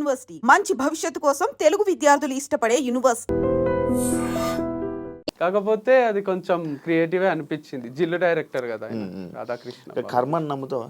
University. మంచి భవిష్యత్తు కోసం తెలుగు విద్యార్థులు ఇష్టపడే యూనివర్సిటీ. కాకపోతే అది కొంచెం క్రియేటివ్ అనిపించింది. జిల్లు డైరెక్టర్ కదా ఆయన, రాధాకృష్ణ బాబు. కర్మని నమ్ముతావా?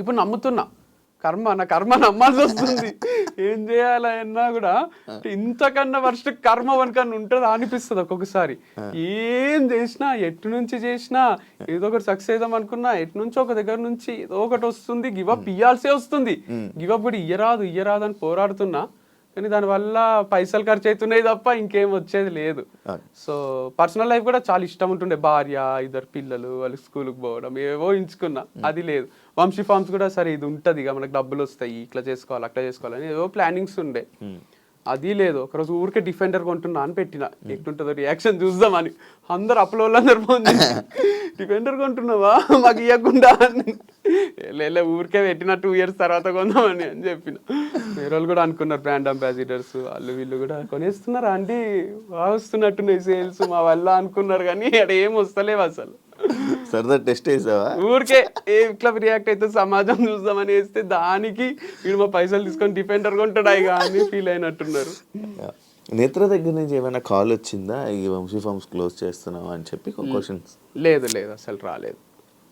ఇప్పుడు నమ్ముతున్నా. కర్మ నా కర్మ నమ్మాల్సి వస్తుంది. ఏం చేయాలన్నా కూడా ఇంతకన్నా వర్స్ట్ కర్మ వనకన్నా ఉంటుందా అనిపిస్తుంది ఒక్కొక్కసారి. ఏం చేసినా ఎటు నుంచి చేసినా ఏదో ఒకటి సక్సెస్ అవుదాం అనుకున్నా ఎటు నుంచి ఒక దగ్గర నుంచి ఏదో ఒకటి వస్తుంది గివ్ అప్ ఇయ్యాల్సే వస్తుంది. గివ్ అప్ కూడా ఇయ్యరాదు ఇయ్యరాదు అని పోరాడుతున్నా. కానీ దానివల్ల పైసలు ఖర్చు అవుతున్నాయి తప్ప ఇంకేం వచ్చేది లేదు. సో పర్సనల్ లైఫ్ కూడా చాలా ఇష్టం ఉంటుండే. భార్య ఇద్దరు పిల్లలు వాళ్ళు స్కూల్కి పోవడం ఏవో ఎంచుకున్నా. అది లేదు. వంశీ ఫార్మ్స్ కూడా సరే ఇది ఉంటుంది ఇక మనకు డబ్బులు వస్తాయి ఇట్లా చేసుకోవాలి అట్లా చేసుకోవాలని ఏవో ప్లానింగ్స్ ఉండే. అది లేదు. ఒకరోజు ఊరికే డిఫెండర్ కొంటున్నా అని పెట్టిన. ఎట్లుంటుందో రియాక్షన్ చూద్దామని. అందరు అప్లో అందరు ఫోన్ డిఫెండర్ కొంటున్నావా? మాకు ఇవ్వకుండా అని. లేలే ఊరికే పెట్టిన టూ ఇయర్స్ తర్వాత కొందామని అని చెప్పిన. వేరే వాళ్ళు కూడా అనుకున్నారు బ్రాండ్ అంబాసిడర్స్ వాళ్ళు వీళ్ళు కూడా కొనేస్తున్నారా అండి? బాగా వస్తున్నట్టున్నాయి సేల్స్ మా వల్ల అనుకున్నారు కానీ అక్కడ ఏం వస్తలేవు అసలు. సరదా టెస్ట్ వేసావా ఊరికే ఏ ఇట్లా రియాక్ట్ అయితే సమాజం చూద్దామని వేస్తే దానికి వీడు మా పైసలు తీసుకొని డిఫెండర్ కొంటాడు ఇక అని ఫీల్ అయినట్టున్నారు. నేత్ర దగ్గర నుంచి ఏమైనా కాల్ వచ్చిందా? ఈ వంశీ ఫార్మ్స్ క్లోజ్ చేస్తున్నావా అని చెప్పి క్వశ్చన్స్ లేదు లేదు అసలు రాలేదు.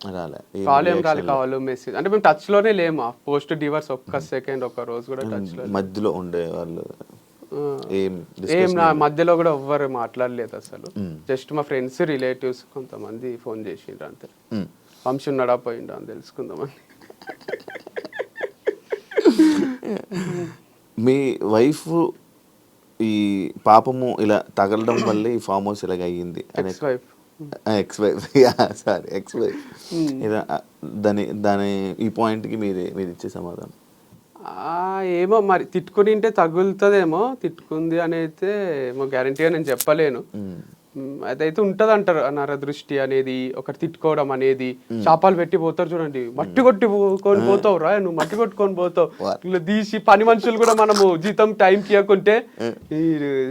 రాలే. కాల్ ఏం రాలేదు కావాలి మెసేజ్ అంటే మేము టచ్లోనే లేము. పోస్ట్ డివర్స్ ఒక్క సెకండ్ ఒక్క రోజు కూడా టచ్లో మధ్యలో ఉండే వాళ్ళు. ఆ. ఏం నా మధ్యలో కూడా ఎవ్వరు మాట్లాడలేదు అసలు. జస్ట్ మా ఫ్రెండ్స్ రిలేటివ్స్ కొంతమంది ఫోన్ చేసిండ్రు అంతే. వంశీ ఉన్నాడా పోయిండా అని తెలుసుకుందామని. మీ వైఫ్ ఈ పాపము ఇలా తగలడం వల్లే ఈ ఫామ్ హౌస్ ఇలాగ అయ్యింది. Ex wife ex wife sorry ex wife ఇలా దాని దాని ఈ పాయింట్కి మీరు మీరు ఇచ్చే సమాధానం. ఏమో మరి తిట్టుకుని ఉంటే తగులుతుందేమో తిట్టుకుంది అని అయితే ఏమో గ్యారంటీగా నేను చెప్పలేను. అదైతే ఉంటది అంటారు నరదృష్టి అనేది ఒకటి తిట్టుకోవడం అనేది. చేపలు పెట్టి పోతారు చూడండి. మట్టి కొట్టి కొని పోతావు రా నువ్వు మట్టి కొట్టుకొని పోతావు. ఇట్లా తీసి పని మనుషులు కూడా మనము జీతం టైం ఇవ్వకుంటే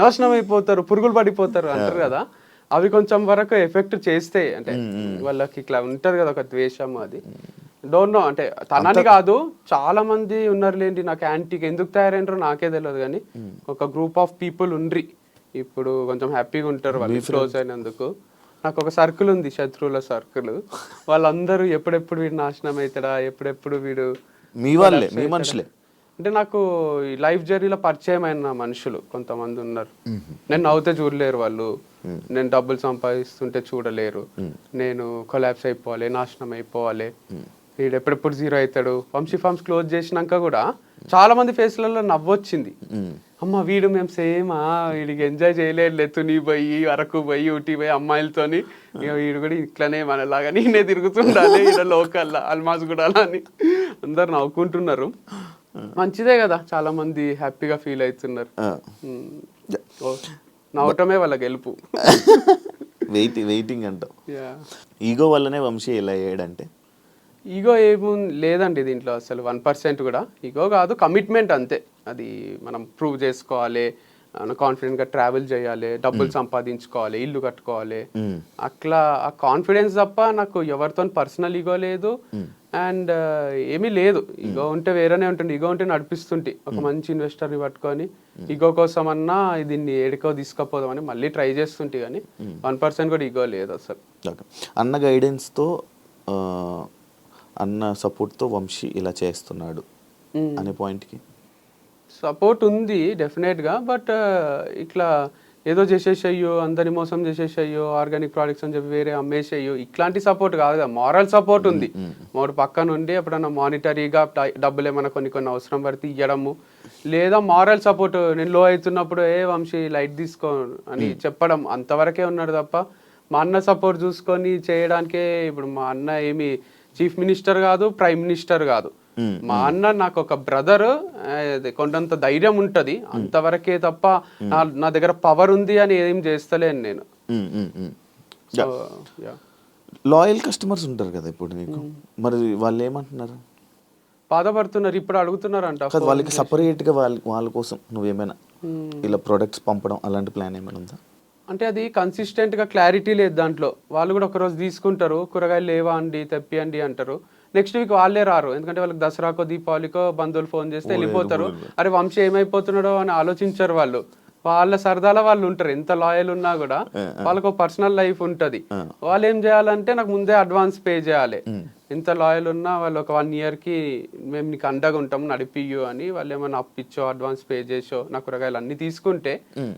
నాశనం అయిపోతారు పురుగులు పడిపోతారు అంటారు కదా. అవి కొంచెం వరకు ఎఫెక్ట్ చేస్తాయి. అంటే వాళ్ళకి ఇట్లా ఉంటది కదా ఒక ద్వేషం అది. డోంట్ నో అంటే తనని కాదు చాలా మంది ఉన్నారు లేండి నాకు యాంటీకి ఎందుకు తయారైనరో నాకే తెలియదు కానీ ఒక గ్రూప్ ఆఫ్ పీపుల్ ఉండ్రి. ఇప్పుడు కొంచెం హ్యాపీగా ఉంటారు వాళ్ళు క్లోజ్ అయినందుకు. నాకు ఒక సర్కిల్ ఉంది శత్రువుల సర్కిల్ వాళ్ళందరూ ఎప్పుడెప్పుడు వీడు నాశనం అవుతాడా ఎప్పుడెప్పుడు వీడు మీ వాళ్ళే మీ మనుషులే. అంటే నాకు ఈ లైఫ్ జర్నీలో పరిచయం అయిన మనుషులు కొంతమంది ఉన్నారు. నేను నవ్వుతే చూడలేరు వాళ్ళు. నేను డబ్బులు సంపాదిస్తుంటే చూడలేరు. నేను కొలాప్స్ అయిపోవాలి నాశనం అయిపోవాలి. వీడు ఎప్పుడెప్పుడు జీరో అవుతాడు? వంశీ ఫార్మ్స్ క్లోజ్ చేసినాక కూడా చాలా మంది ఫేస్లలో నవ్వొచ్చింది. అమ్మ వీడు మేము సేమా? వీడికి ఎంజాయ్ చేయలేదు తుని పోయి అరకు పోయి ఊటీ పోయి అమ్మాయిలతోని. వీడు కూడా ఇట్లనే మనలాగా నేనే తిరుగుతుండాలి ఇక్కడ లోకల్లా అల్మాజ్ కూడా అని అందరు నవ్వుకుంటున్నారు. మంచిదే కదా చాలా మంది హ్యాపీగా ఫీల్ అవుతున్నారు. నవ్వటమే వాళ్ళ గెలుపు. వెయిట్ వెయిటింగ్ అంటాం యా. ఈగో వల్లనే వంశీ ఇలా అయ్యాడంటే ఈగో ఏము లేదండి దీంట్లో అసలు వన్ పర్సెంట్ కూడా. ఈగో కాదు కమిట్మెంట్ అంతే. అది మనం ప్రూవ్ చేసుకోవాలి కాన్ఫిడెంట్గా ట్రావెల్ చేయాలి డబ్బులు సంపాదించుకోవాలి ఇల్లు కట్టుకోవాలి. అట్లా ఆ కాన్ఫిడెన్స్ తప్ప నాకు ఎవరితో పర్సనల్ ఈగో లేదు. అండ్ ఏమీ లేదు. ఈగో ఉంటే వేరేనే ఉంటుంది. ఈగో ఉంటే నడిపిస్తుంటే. ఒక మంచి ఇన్వెస్టర్ని పట్టుకొని ఈగో కోసం అన్నా దీన్ని ఏడుకో తీసుకుపోదామని మళ్ళీ ట్రై చేస్తుంటే కానీ వన్ పర్సెంట్ కూడా ఈగో లేదు అసలు. అన్న గైడెన్స్తో అన్న సపోర్ట్తో వంశీ ఇలా చేస్తున్నాడు. అనే పాయింట్కి. సపోర్ట్ ఉంది డెఫినెట్గా బట్ ఇట్లా ఏదో చేసేసయ్యో అందరి మోసం చేసేసయ్యో ఆర్గానిక్ ప్రోడక్ట్స్ అని చెప్పి వేరే అమ్మేసేయో ఇట్లాంటి సపోర్ట్ కాదు కదా మారల్ సపోర్ట్ ఉంది. మూడు పక్కన ఉండి ఎప్పుడన్నా మానిటరీగా డబ్బులు ఏమైనా కొన్ని కొన్ని అవసరం పడితే ఇవ్వడము లేదా మారల్ సపోర్ట్ నేను లో అవుతున్నప్పుడు ఏ వంశీ లైట్ తీసుకో అని చెప్పడం అంతవరకే ఉన్నాడు తప్ప మా అన్న సపోర్ట్ చూసుకొని చేయడానికే ఇప్పుడు మా అన్న ఏమి చీఫ్ మినిస్టర్ కాదు ప్రైమ్ మినిస్టర్ కాదు. మా అన్న నాకు ఒక బ్రదర్ కొండంత ధైర్యం ఉంటది. అంతవరకే తప్ప నా దగ్గర పవర్ ఉంది అని ఏం చేస్తలేను నేను. లాయల్ కస్టమర్స్ ఉంటారు కదా ఇప్పుడు నీకు? మరి వాళ్ళు ఏమంటున్నారు? బాధపడుతున్నారు ఇప్పుడు అడుగుతున్నారంట కాదు వాళ్ళకి సపరేట్గా వాళ్ళ వాళ్ళ కోసం నువ్వేమైనా ఇలా ప్రొడక్ట్స్ పంపడం అలాంటి ప్లాన్ ఏమైనా ఉందా? అంటే అది కన్సిస్టెంట్గా క్లారిటీ లేదు దాంట్లో. వాళ్ళు కూడా ఒకరోజు తీసుకుంటారు కూరగాయలు లేవా అండి తెప్పియండి అంటారు. నెక్స్ట్ వీక్ వాళ్ళే రారు. ఎందుకంటే వాళ్ళకి దసరాకో దీపావళికో బంధువులు ఫోన్ చేస్తే వెళ్ళిపోతారు. అరే వంశీ ఏమైపోతున్నాడో అని ఆలోచించారు వాళ్ళు. వాళ్ళ సరదాల వాళ్ళు ఉంటారు. ఎంత లాయల్ ఉన్నా కూడా వాళ్ళకు పర్సనల్ లైఫ్ ఉంటది. వాళ్ళు ఏం చేయాలంటే నాకు ముందే అడ్వాన్స్ పే చేయాలి. ఎంత లాయల్ ఉన్నా వాళ్ళు ఒక వన్ ఇయర్కి మేము నీకు అండగా ఉంటాం నడిపియ్యు అని వాళ్ళు ఏమైనా అప్పిచ్చో అడ్వాన్స్ పే చేసో నా కూరగాయలు అన్ని తీసుకుంటే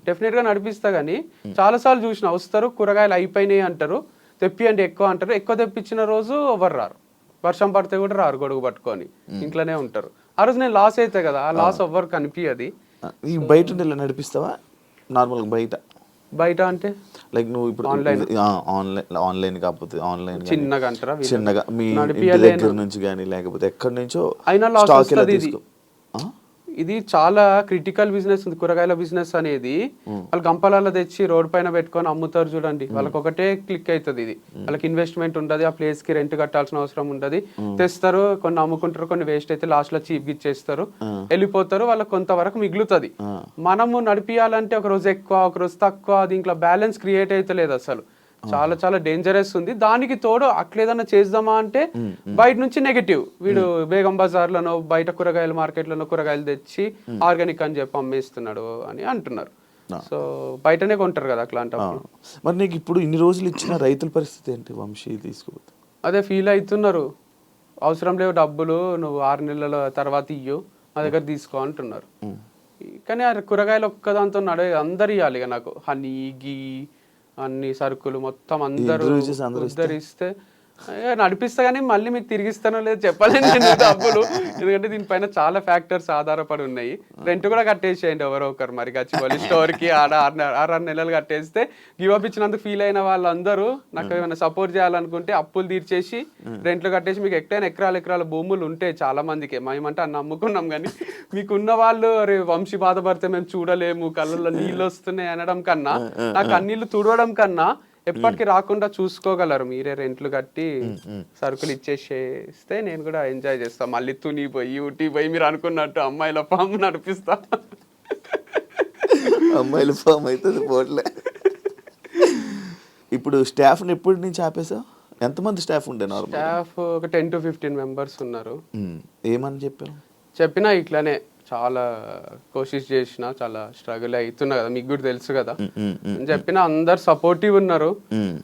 డెఫినెట్గా నడిపిస్తా గానీ చాలా సార్లు చూసిన వస్తారు కూరగాయలు అయిపోయినాయి అంటారు తెప్పి అంటే ఎక్కువ అంటారు ఎక్కువ తెప్పించిన రోజు ఎవరు రారు? వర్షం పడితే కూడా రారు గొడుగు పట్టుకొని ఇంట్లోనే ఉంటారు. ఆ రోజు నేను లాస్ అయితే కదా ఆ లాస్ ఎవ్వరు కనిపించదు ఈ బయట నడిపిస్తావా? నార్మల్గా బయట? బయట అంటే లైక్ నువ్వు ఇప్పుడు Online. ఆన్లైన్ ఆన్లైన్ కాకపోతే ఆన్లైన్ చిన్నగా అంటారా? చిన్నగా మీ ఇంటి. దగ్గర నుంచి కానీ లేకపోతే ఎక్కడి నుంచో అయినా స్టాక్ ఇది చాలా క్రిటికల్ బిజినెస్ ఉంది. కూరగాయల బిజినెస్ అనేది వాళ్ళు గంపలలో తెచ్చి రోడ్ పైన పెట్టుకొని అమ్ముతారు చూడండి. వాళ్ళకి ఒకటే క్లిక్ అవుతుంది ఇది. వాళ్ళకి ఇన్వెస్ట్మెంట్ ఉండదు ఆ ప్లేస్కి రెంట్ కట్టాల్సిన అవసరం ఉండదు. తెస్తారు కొన్ని అమ్ముకుంటారు కొన్ని వేస్ట్ అయితే లాస్ట్లో చీప్ ఇచ్చేస్తారు. వెళ్ళిపోతారు వాళ్ళకి కొంతవరకు మిగులుతుంది. మనము నడిపియాలంటే ఒక రోజు ఎక్కువ ఒక రోజు తక్కువ దీంట్లో బ్యాలెన్స్ క్రియేట్ అయితే లేదు అసలు. చాలా చాలా డేంజరస్ ఉంది. దానికి తోడు అట్లేదన్నా చేద్దామా అంటే బయట నుంచి నెగటివ్ వీడు బేగం బజార్లను బయట కూరగాయల మార్కెట్లను కూరగాయలు తెచ్చి ఆర్గానిక్ అని చెప్పి అమ్మేస్తున్నాడు అని అంటున్నారు. సో బయటనే కొంటారు కదా అట్లాంటప్పుడు. మరి నీకు ఇప్పుడు ఇన్ని రోజులు ఇచ్చిన రైతుల పరిస్థితి ఏంటి వంశీ తీసుకుపోతే? అదే ఫీల్ అవుతున్నారు. అవసరం లేవు డబ్బులు నువ్వు ఆరు నెలల తర్వాత ఇయ్యు మా దగ్గర తీసుకో అంటున్నారు. కానీ ఆ కూరగాయలు ఒక్కదాంతో నడే అందరు ఇవ్వాలి ఇక నాకు. హనీ గీ అన్ని సరుకులు మొత్తం అందరూ ఉద్ధరిస్తే నడిపిస్తా కానీ మళ్ళీ మీకు తిరిగిస్తానో లేదు చెప్పలేను నేను డబ్బులు. ఎందుకంటే దీనిపైన చాలా ఫ్యాక్టర్స్ ఆధారపడి ఉన్నాయి. రెంట్ కూడా కట్టేసేయండి ఎవరో ఒకరు మరి. గచ్చిపోలి స్టోర్కి ఆడ ఆరు నె- ఆరు ఆరు నెలలు కట్టేస్తే గివ్ అప్ ఇచ్చినందుకు ఫీల్ అయిన వాళ్ళందరూ నాకు ఏమైనా సపోర్ట్ చేయాలనుకుంటే అప్పులు తీర్చేసి రెంట్లు కట్టేసి మీకు ఎక్కడైనా ఎకరాల ఎకరాల భూములు ఉంటాయి చాలా మందికి. మేమంటే అన్న అమ్ముకున్నాం కానీ మీకు ఉన్న వాళ్ళు అరే వంశీ బాధపడితే మేము చూడలేము కళ్ళల్లో నీళ్ళు వస్తున్నాయి అనడం కన్నా ఆ కన్నీళ్ళు తుడవడం కన్నా ఎప్పటికి రాకుండా చూసుకోగలరు. మీరే రెంట్లు కట్టి సరుకులు ఇచ్చేసేస్తే నేను కూడా ఎంజాయ్ చేస్తా. మళ్ళీ తుని పోయి ఊటీ పోయి మీరు అనుకున్నట్టు అమ్మాయిల ఫామ్ నడిపిస్తా. అమ్మాయిల ఫామ్ అవుతుంది పోట్లే. ఇప్పుడు స్టాఫ్ని ఎప్పటి నుంచి ఆపేసావు? ఎంతమంది స్టాఫ్ ఉండే నార్మల్ స్టాఫ్ ఒక టెన్ టు ఫిఫ్టీన్ మెంబర్స్ ఉన్నారు. ఏమని చెప్పావు? చెప్పినా ఇట్లానే. చాలా కోషిష్ చేసిన చాలా స్ట్రగుల్ అవుతున్నా కదా మీకు కూడా తెలుసు కదా. అని చెప్పిన అందరు సపోర్టివ్ ఉన్నారు.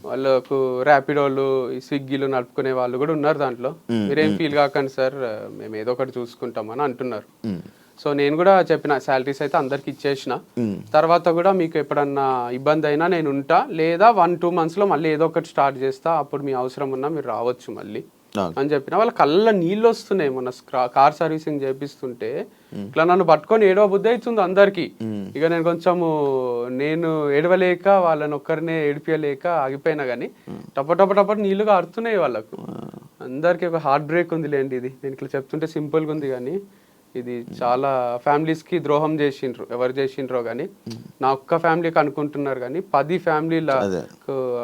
వాళ్ళకు ర్యాపిడోలు స్విగ్గీలు నడుపుకునే వాళ్ళు కూడా ఉన్నారు దాంట్లో. మీరేం ఫీల్ కాకండి సార్ మేము ఏదో ఒకటి చూసుకుంటాం అని అంటున్నారు సో నేను కూడా చెప్పిన శాలరీస్ అయితే అందరికి ఇచ్చేసిన. తర్వాత కూడా మీకు ఎప్పుడన్నా ఇబ్బంది అయినా నేను ఉంటా లేదా వన్ టూ మంత్స్లో మళ్ళీ ఏదో ఒకటి స్టార్ట్ చేస్తా అప్పుడు మీ అవసరం ఉన్నా మీరు రావచ్చు మళ్ళీ. అని చెప్పిన వాళ్ళ కళ్ళ నీళ్ళు వస్తున్నాయి. స్క్రా- కార్ సర్వీసింగ్ చేపిస్తుంటే ఇట్లా నన్ను పట్టుకొని ఏడవ బుద్ధి అవుతుంది అందరికి. ఇక నేను కొంచెము నేను ఏడవలేక వాళ్ళని ఒక్కరినే ఏడిపియలేక ఆగిపోయినా కానీ టప టప టప నీళ్ళు కారుతున్నాయి వాళ్ళకు. అందరికి ఒక హార్ట్ బ్రేక్ ఉంది లేండి ఇది. నేను ఇట్లా చెప్తుంటే simple గా ఉంది కానీ ఇది చాలా families కి ద్రోహం చేసిండ్రు ఎవరు చేసిండ్రో కానీ నా ఒక్క ఫ్యామిలీకి అనుకుంటున్నారు కానీ పది ఫ్యామిలీల.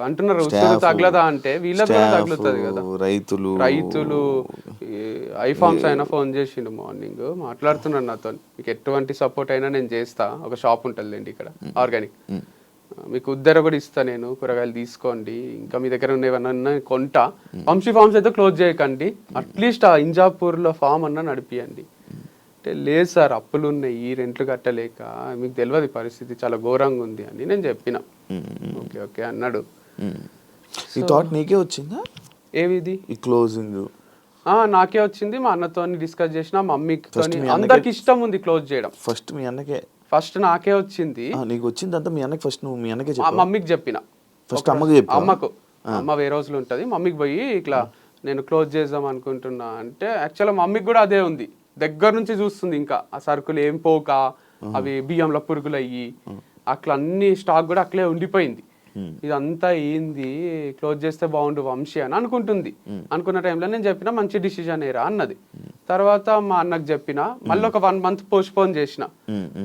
అంటున్నారు ఉసురు తగలదా అంటే వీళ్ళకి కూడా తగులుతుంది కదా. రైతులు రైతులు ఐఫామ్స్ అయినా ఫోన్ చేసిండు మార్నింగ్ మాట్లాడుతున్నాడు నాతో. మీకు ఎటువంటి సపోర్ట్ అయినా నేను చేస్తా ఒక షాప్ ఉంటుందిలేండి ఇక్కడ ఆర్గానిక్. మీకు ఉద్దర కూడా ఇస్తా నేను కూరగాయలు తీసుకోండి ఇంకా మీ దగ్గర ఉన్నవన్నా కొంటా. వంశీ ఫార్మ్స్ అయితే క్లోజ్ చేయకండి అట్లీస్ట్ ఆ ఇంజాపూర్లో ఫామ్ అన్నా నడిపియండి. అంటే లేదు సార్ అప్పులు ఉన్నాయి రెంట్లు కట్టలేక మీకు తెలియదు ఈ పరిస్థితి చాలా ఘోరంగా ఉంది అని నేను చెప్పిన. ఓకే ఓకే అన్నాడు. ఈ థాట్ నీకే వచ్చిందా? ఏవిది? ఈ క్లోజింగ్. ఆ నాకే వచ్చింది మా అన్నతో డిస్కస్ చేసిన మమ్మీకి అందరికి ఇష్టం ఉంది క్లోజ్ చేయడం. ఫస్ట్ మీ అన్నకే. ఫస్ట్ నాకే వచ్చింది. ఆ, నీకు వచ్చిందంతా మీ అన్నకి ఫస్ట్ నువ్వు మీ అన్నకే మమ్మీకి చెప్పిన. ఫస్ట్ అమ్మకి? అమ్మకు. అమ్మ వేరే రోజులు ఉంటది మమ్మీకి పోయి ఇట్లా నేను క్లోజ్ చేద్దాం అనుకుంటున్నా అంటే యాక్చువల్గా మమ్మీకి కూడా అదే ఉంది. దగ్గర నుంచి చూస్తుంది ఇంకా. ఆ సరుకులు ఏం పోక అవి బియ్యంలో పురుగులు అయ్యి అట్లా అన్ని స్టాక్ కూడా అట్లే ఉండిపోయింది. ఇదంతా ఏంది? క్లోజ్ చేస్తే బాగుండు వంశీ అని అనుకుంటుంది. అనుకున్న టైంలో నేను చెప్పిన మంచి డిసిజన్ ఏరా అన్నది. తర్వాత మా అన్నకు చెప్పిన మళ్ళీ ఒక వన్ మంత్ పోస్ట్ పోన్ చేసిన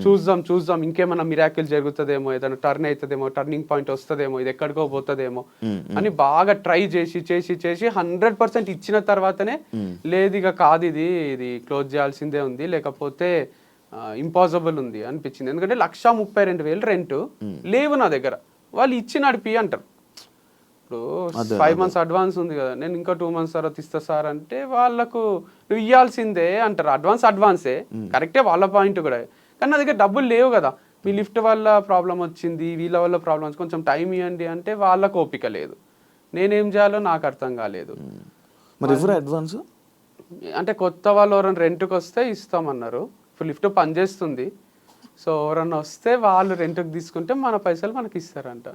చూద్దాం చూద్దాం ఇంకేమైనా మిరాకిల్ జరుగుతుందేమో ఏదైనా టర్న్ అవుతుందేమో టర్నింగ్ పాయింట్ వస్తుందేమో ఇది ఎక్కడికో పోతుందేమో అని బాగా ట్రై చేసి చేసి చేసి హండ్రెడ్ పర్సెంట్ ఇచ్చిన తర్వాతనే లేదు ఇక కాదు ఇది ఇది క్లోజ్ చేయాల్సిందే ఉంది లేకపోతే ఇంపాసిబుల్ ఉంది అనిపించింది. ఎందుకంటే లక్ష ముప్పై రెండు వేలు రెంట్ లేవు నా దగ్గర. వాళ్ళు ఇచ్చి నడిపి అంటారు. ఇప్పుడు ఫైవ్ మంత్స్ అడ్వాన్స్ ఉంది కదా నేను ఇంకా టూ మంత్స్ తర్వాత ఇస్తా సార్ అంటే వాళ్ళకు నువ్వు ఇవ్వాల్సిందే అంటారు. అడ్వాన్స్ అడ్వాన్సే కరెక్టే వాళ్ళ పాయింట్ కూడా. కానీ నా దగ్గర డబ్బులు లేవు కదా. మీ లిఫ్ట్ వల్ల ప్రాబ్లం వచ్చింది వీళ్ళ వల్ల ప్రాబ్లం వచ్చింది. కొంచెం టైం ఇవ్వండి అంటే వాళ్ళకు ఓపిక లేదు. నేనేం చేయాలో నాకు అర్థం కాలేదు. మరి ఎవరు అడ్వాన్స్ అంటే కొత్త వాళ్ళు ఎవరైనా రెంట్కి వస్తే ఇస్తామన్నారు. ఇప్పుడు లిఫ్ట్ పనిచేస్తుంది. సో ఎవరన్నా వస్తే వాళ్ళు రెంట్కి తీసుకుంటే మన పైసలు మనకి ఇస్తారంట.